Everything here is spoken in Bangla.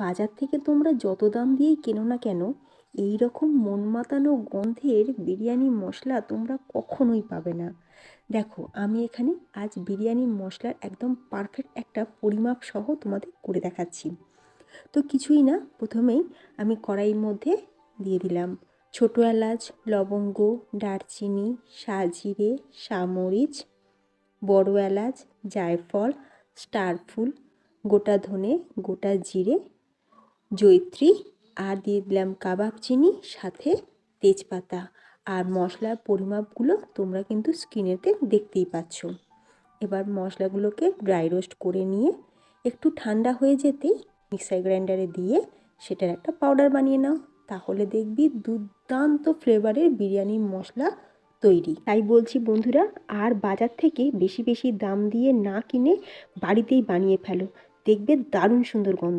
বাজার থেকে তোমরা যত দাম দিয়েই কেনো না কেন এই রকম মন মাতানো গন্ধের বিরিয়ানি মশলা তোমরা কখনোই পাবে না। দেখো, আমি এখানে আজ বিরিয়ানি মশলার একদম পারফেক্ট একটা পরিমাপ সহ তোমাদের করে দেখাচ্ছি। তো কিছুই না, প্রথমেই আমি কড়াইয়ের মধ্যে দিয়ে দিলাম ছোটো এলাচ, লবঙ্গ, দারচিনি, সাজিরে, সামরিচ, বড় এলাচ, জায়ফল, স্টার ফুল, গোটা ধনে, গোটা জিরে জৈত্রী আর দিয়ে দিলাম কাবাব চিনি, সাথে তেজপাতা। আর মশলার পরিমাপগুলো তোমরা কিন্তু স্ক্রিনেতে দেখতেই পাচ্ছ। এবার মশলাগুলোকে ড্রাই রোস্ট করে নিয়ে একটু ঠান্ডা হয়ে যেতেই মিক্সার গ্রাইন্ডারে দিয়ে সেটার একটা পাউডার বানিয়ে নাও। তাহলে দেখবি দুর্দান্ত ফ্লেভারের বিরিয়ানি মশলা তৈরি। তাই বলছি বন্ধুরা, আর বাজার থেকে বেশি বেশি দাম দিয়ে না কিনে বাড়িতেই বানিয়ে ফেলো। দেখবে দারুণ সুন্দর গন্ধ।